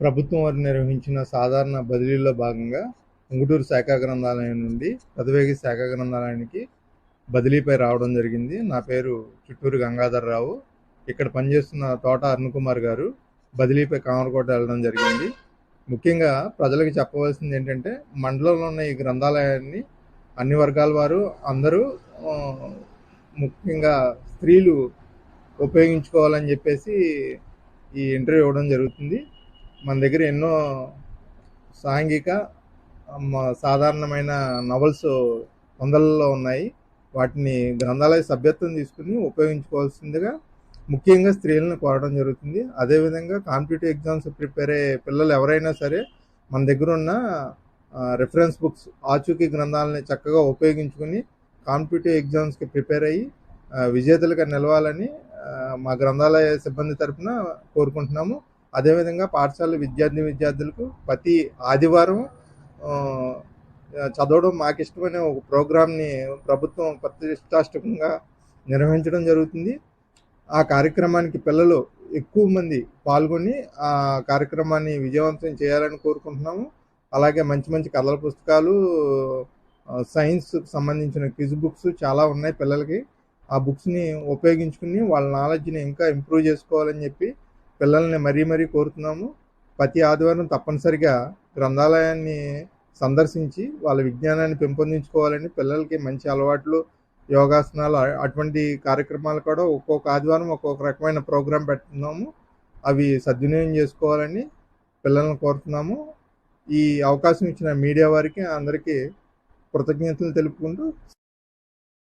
ప్రభుత్వం వారు నిర్వహించిన సాధారణ బదిలీలో భాగంగా ఉంగుటూరు శాఖ గ్రంథాలయం నుండి పదవేగి శాఖా గ్రంథాలయానికి బదిలీపై రావడం జరిగింది. నా పేరు చుట్టూరు గంగాధర్రావు. ఇక్కడ పనిచేస్తున్న తోట అరుణకుమార్ గారు బదిలీపై కామరకోట వెళ్ళడం జరిగింది. ముఖ్యంగా ప్రజలకు చెప్పవలసింది ఏంటంటే మండలంలో ఉన్న ఈ గ్రంథాలయాన్ని అన్ని వర్గాల వారు అందరూ ముఖ్యంగా స్త్రీలు ఉపయోగించుకోవాలని చెప్పేసి ఈ ఇంటర్వ్యూ ఇవ్వడం జరుగుతుంది. మన దగ్గర ఎన్నో సాంఘిక సాధారణమైన నవల్స్ వందలలో ఉన్నాయి. వాటిని గ్రంథాలయ సభ్యత్వం తీసుకుని ఉపయోగించుకోవాల్సిందిగా ముఖ్యంగా స్త్రీలను కోరడం జరుగుతుంది. అదేవిధంగా కాంపిటేటివ్ ఎగ్జామ్స్ ప్రిపేర్ అయ్యే పిల్లలు ఎవరైనా సరే మన దగ్గర ఉన్న రెఫరెన్స్ బుక్స్ ఆచూకీ గ్రంథాలని చక్కగా ఉపయోగించుకుని కాంపిటేటివ్ ఎగ్జామ్స్కి ప్రిపేర్ అయ్యి విజేతలుగా నిలవాలని మా గ్రంథాలయ సిబ్బంది తరఫున కోరుకుంటున్నాము. అదేవిధంగా పాఠశాల విద్యార్థి విద్యార్థులకు ప్రతి ఆదివారం చదవడం మాకు ఇష్టమనే ఒక ప్రోగ్రామ్ని ప్రభుత్వం ప్రతిష్టాష్టకంగా నిర్వహించడం జరుగుతుంది. ఆ కార్యక్రమానికి పిల్లలు ఎక్కువ మంది పాల్గొని ఆ కార్యక్రమాన్ని విజయవంతం చేయాలని కోరుకుంటున్నాము. అలాగే మంచి మంచి కథల పుస్తకాలు సైన్స్ సంబంధించిన క్విజ్ బుక్స్ చాలా ఉన్నాయి పిల్లలకి. ఆ బుక్స్ని ఉపయోగించుకుని వాళ్ళ నాలెడ్జ్ని ఇంకా ఇంప్రూవ్ చేసుకోవాలని చెప్పి పిల్లల్ని మరీ మరీ కోరుతున్నాము. ప్రతి ఆదివారం తప్పనిసరిగా గ్రంథాలయాన్ని సందర్శించి వాళ్ళ విజ్ఞానాన్ని పెంపొందించుకోవాలని పిల్లలకి మంచి అలవాట్లు యోగాసనాలు అటువంటి కార్యక్రమాలు కూడా ఒక్కొక్క ఆదివారం ఒక్కొక్క రకమైన ప్రోగ్రాం పెడుతున్నాము. అవి సద్వినియోగం చేసుకోవాలని పిల్లల్ని కోరుతున్నాము. ఈ అవకాశం ఇచ్చిన మీడియా వారికి అందరికీ కృతజ్ఞతలు తెలుపుకుంటూ